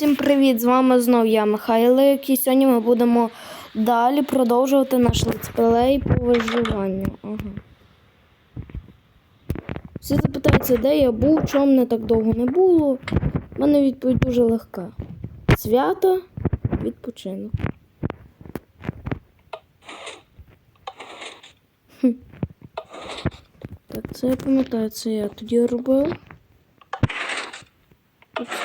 Всім привіт! З вами знов я, Михайлик, і сьогодні ми будемо далі продовжувати наш летсплей по виживанню. Ага. Всі запитаються, де я був, чому мене так довго не було. У мене відповідь дуже легка. Свято, відпочинок. Так, це я пам'ятаю, це я тоді робив.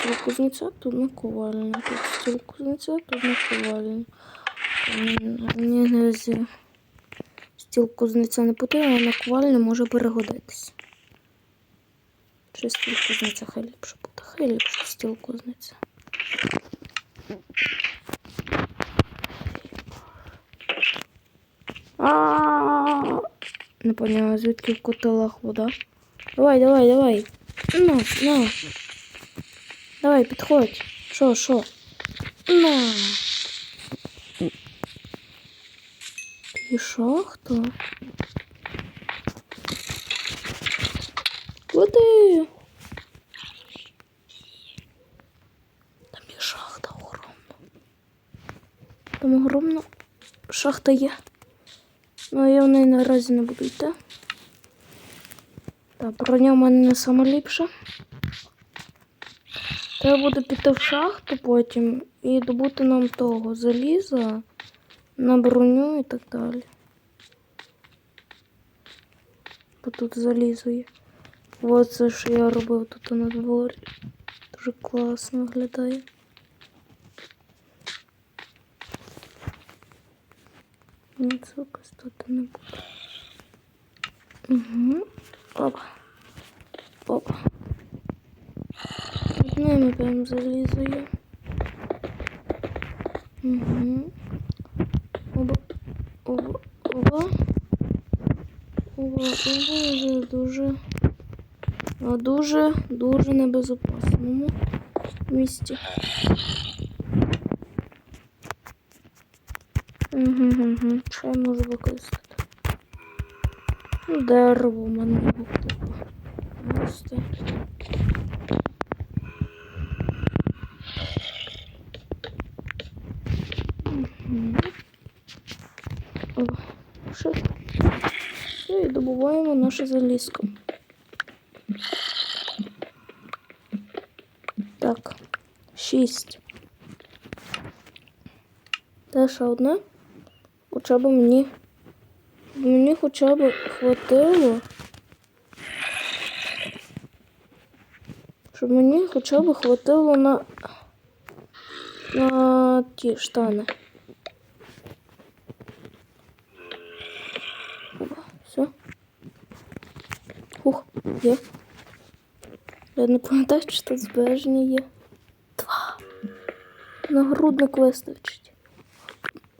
Стіл кузнеця, тут наковальня. Тут стіл кузнеця, тут наковальня. М, Мені з- стіл кузнеця не потрібен, а наковальня може перегодитись. Чи стіл кузнеця хай ліпше буде. Хай ліпше стіл кузнеця. А Не поняла, звідки в котелах вода. Давай, давай, давай. Ну, ну. Давай, підходь. Що, що? На. І що? Хто? Куди? Там є шахта огромна. Там огромна шахта є. Ну, я в неї наразі не буду йти. Так, броня в мене не сама ліпша. Треба буде піти в шахту потім і добути нам того заліза на броню і так далі. Бо тут залізо є. Ось це, що я робив тут на дворі. Дуже класно виглядає. Ні, це тут не буде. Угу. Опа. Опа. Ну, ми прям залізо є. Угу. Оба. Оба. Оба. Оба. Оба. Дуже. На дуже, дуже небезопасному місці. Угу, угу. Що я можу використати? Ну, дерево мене. Просто. Мгм. О, Що? Все, і добуваємо наше залізко. Так, шість. Те ще одне. Хоча б мені. Мені хоча б хватило. Щоб мені хоча б хватило на. на ті штани. Все. Є. Я не пам'ятаю, чи тут збереження є. Два. Нагрудник вистачить.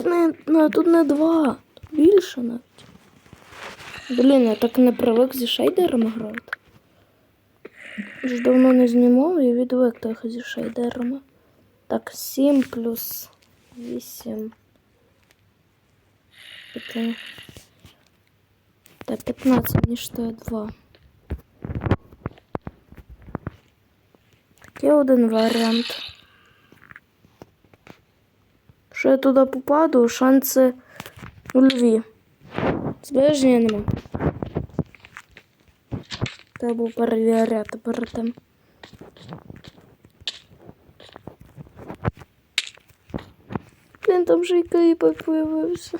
Не, не, тут не два. Тут більше навіть. Блін, я так не привик зі шейдерами грати. Вже давно не знімав і відвик трохи зі шейдерами. Так, 7 плюс 8. Это... Так, 15, мені ще 2. Є один варіант. Що я туди попаду, шанси нульові. Збереження нема. Треба перевіряти перед тим. Блін, там же і кріпер появився.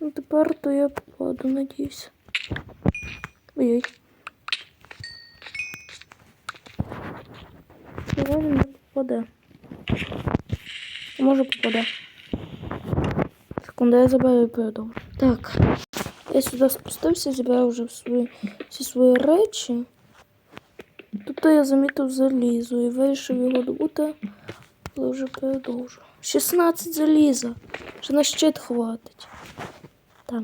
Ну тепер то я попаду, надіюсь. Ой-ой. Сьогодні не попаде. Може попаде. Секунду, я забираю передову. Так. Я сюди спустився, зібрав вже свої, всі свої речі. Тут я замітив залізо і вирішив його добути, але вже передовжу. 16 заліза. Ще на щит хватить. Так.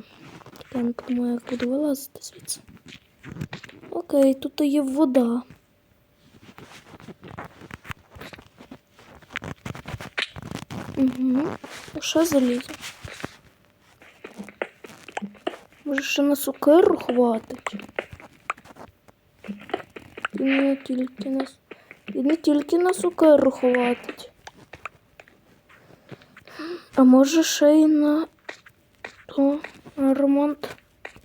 Я не подумаю, як буду вилазити звідси. Окей, тут є вода. Угу. Ще залізо. Може ще на сокиру хватить. І не тільки нас. І не тільки на сукеру хватить. А може ще й на то на ремонт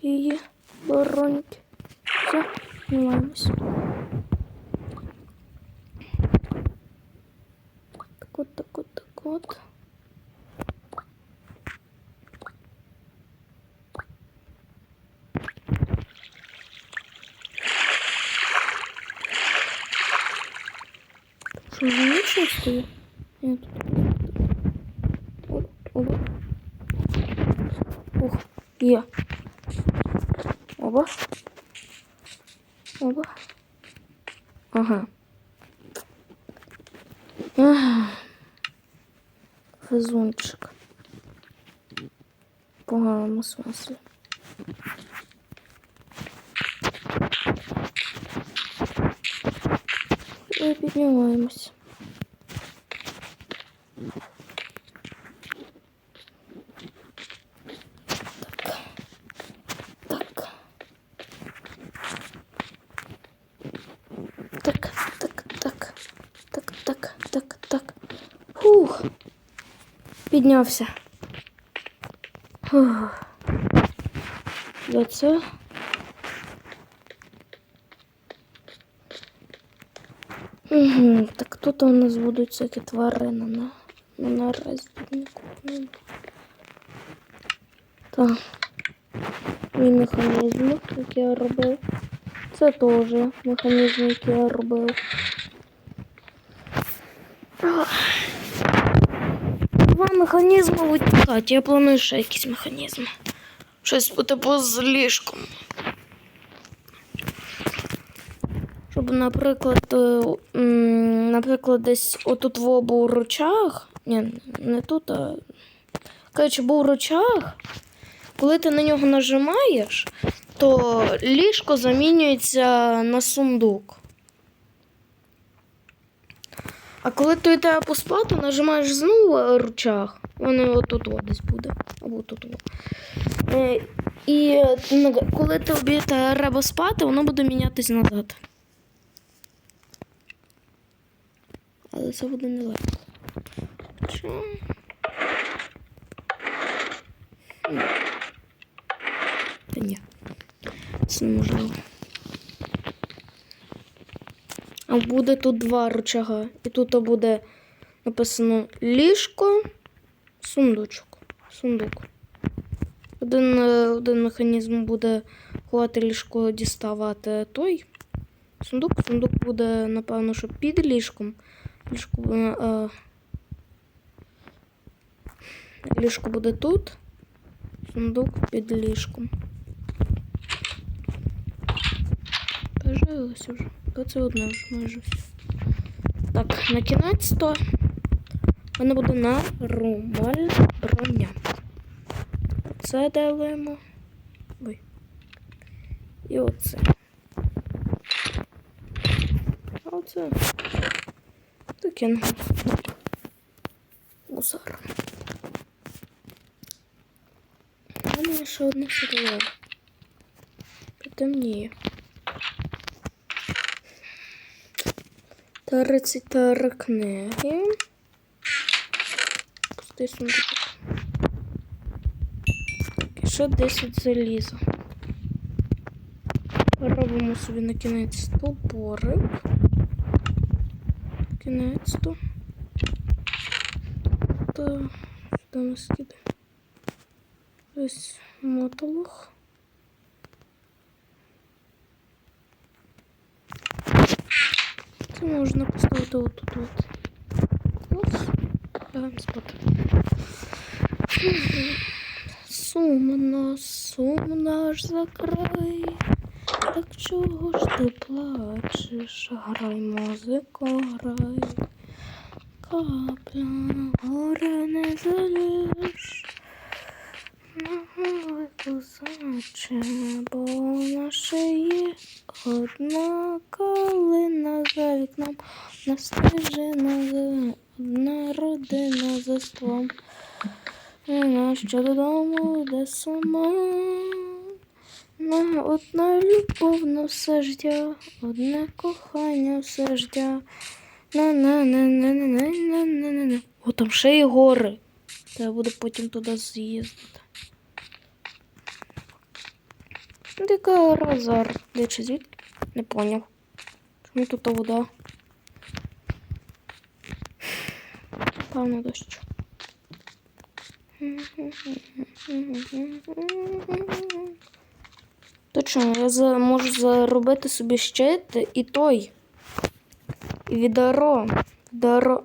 її бороньки. Все, знімаємось. Так от, так от, так от. Що ж нічого стою? Ні, тут. О, Оба. Ух, є. Оба. Оба. Ага. Везунчик. В поганому смислі. І піднімаємось. Так. Так, так, так, так, так, так, так. Фух. Піднявся. Фух. І це. Угу. Так тут у нас будуть всякі тварини на, на купимо. Так. Мій механізм, який я робив. Це теж механізм, який я робив. Ах. Два механізми витікають. Я планую ще якісь механізми. Щось по типу з ліжком. Щоб, наприклад, е, наприклад, десь отут був ручаг. Ні, не тут, а. Коротше, був ручаг. Коли ти на нього нажимаєш, то ліжко замінюється на сундук. А коли ти йде поспати, нажимаєш знову е, ручаг, воно отут о десь буде. Або тут. Е, І е, коли тобі треба спати, воно буде мінятись назад. Але це буде нелегко. Ні. Та ні. Це неможливо. А буде тут два рычага. І тут буде написано ліжко, сундучок. Сундук. Один, е, один механізм буде ховати ліжко, діставати той. Сундук. Сундук буде, напевно, що під ліжком. Ліжко, буде, е, ліжко буде тут. Сундук під ліжком. Пожилося вже. Та Це одне майже. Так, на кінець то вона буде на румаль броня. Це делаємо. Ой. І оце. А оце. Таке мусор. У мене ще одне сідло. Потемніє. 33 книги. Пустий сундук. І ще 10 заліза. Робимо собі на кінець топорик. Кінець то. Та сюди ми скидаємо. Ось мотолог. Це можна поставити отут от. Клас. Лягаємо спати. Сумно, сумно аж за край. Так чого ж ти плачеш? Грай, музико, грай. Капля горе не залиш. На заче, бо наше є одна калина за вікном, на стежина за одна родина за ством. І нащо додому йде сама, На одна любов на все життя, одне кохання все життя. на на на на на на на на на на О, там ще є гори. Та я буду потім туди з'їздити. Дика. Де чи звідки? Не поняв. Чому тут вода? Певно дощ. Точно, я за, можу заробити собі щит і той. І відаро. Відаро.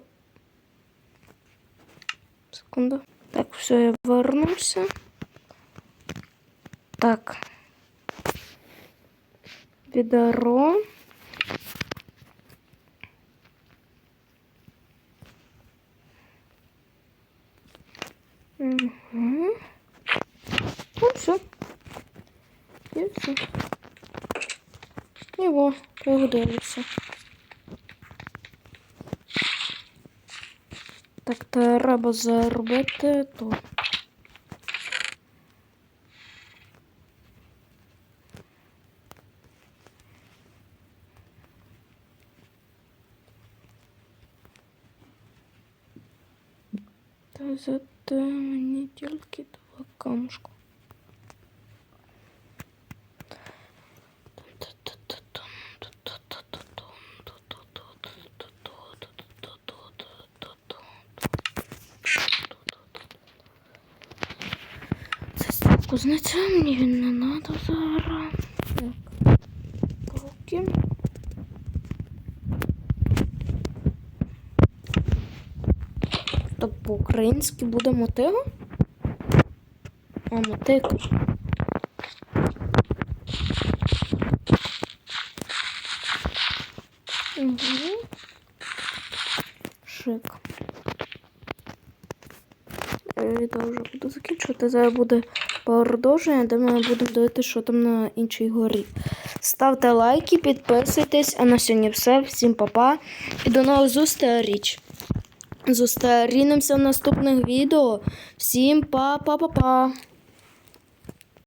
Секунду. Так, все, я вернувся. Так. Відаро. Угу. Ну, все. І все. Його, пригодилося. Так, треба заробити то. Та зате мені тільки два стільки кузнеця, мені він не треба зараз. Так. Поки. По-українськи буде мотига? А, мотика. Угу. Шик. Я вже буду закінчувати. Зараз буде продовження, де ми будемо дивитися, що там на іншій горі. Ставте лайки, підписуйтесь. А на сьогодні все. Всім па-па. І до нових зустріч. Зустрінемося в наступних відео. Всім па-па-па-па.